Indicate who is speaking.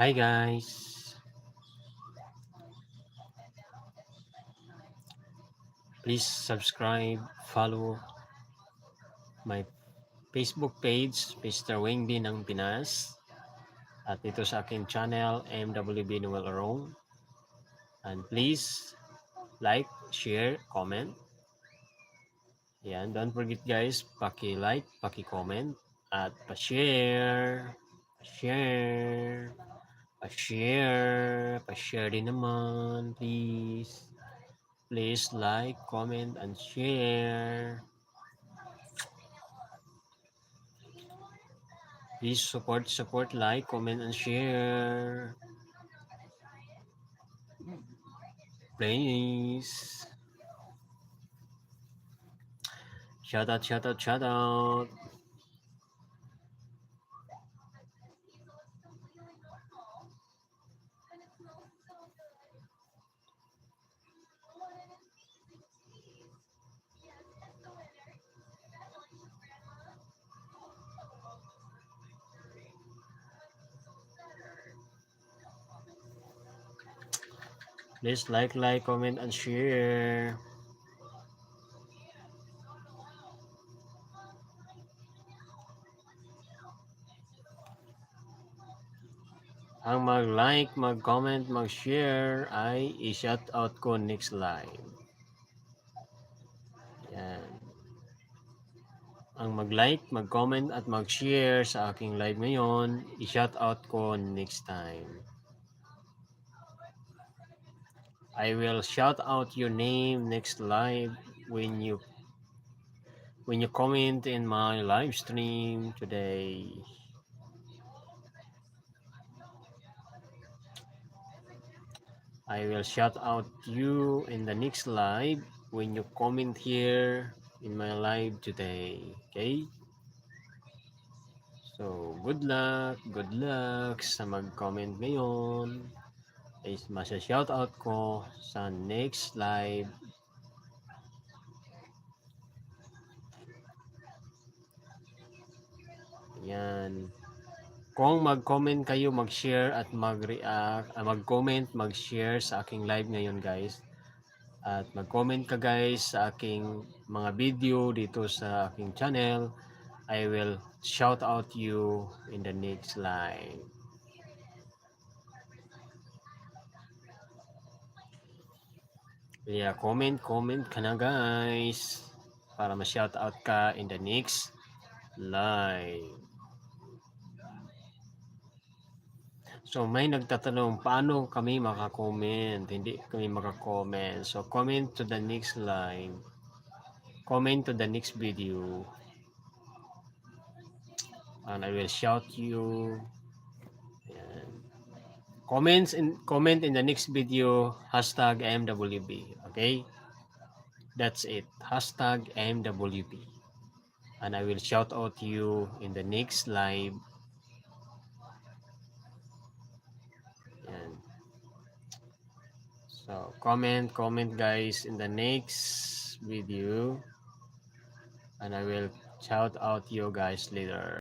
Speaker 1: Hi guys. Please subscribe, follow my Facebook page, Mr. Wingby ng Pinas. At dito sa aking channel, MWB Noel Arong. And please, like, share, comment. Yan, don't forget guys, paki-like, paki-comment, at pa-share, pa-share, pa-share, pa-share din naman, please. Please like, comment, and share. Please support, support, like, comment, and share. Please. Shout out, shout out, shout out. Please like, like, comment, and share. Ang mag-like, mag-comment, mag-share ay i-shout out ko next live. Yan. Ang mag-like, mag-comment at mag-share sa aking live ngayon, i-shout out ko next time. I will shout out your name next live when you when you comment in my live stream today. I will shout out you in the next live when you comment here in my live today. Okay? So, good luck, good luck sa mag-comment ngayon. Is masa-shout out ko sa next live. Yan. Kung mag-comment kayo, mag-share at mag-react, uh, mag-comment, mag-share sa aking live ngayon guys. At mag-comment ka guys sa aking mga video dito sa aking channel. I will shout out you in the next live. Yeah, comment, comment ka na guys para ma-shout out ka in the next live. So may nagtatanong paano kami maka-comment? Hindi kami maka-comment. So comment to the next live. Comment to the next video. And I will shout you. Ayan. Comments in comment in the next video hashtag MWB. Okay? That's it. Hashtag MWB. And I will shout out you in the next live So, comment, comment guys in the next video. And I will shout out you guys later.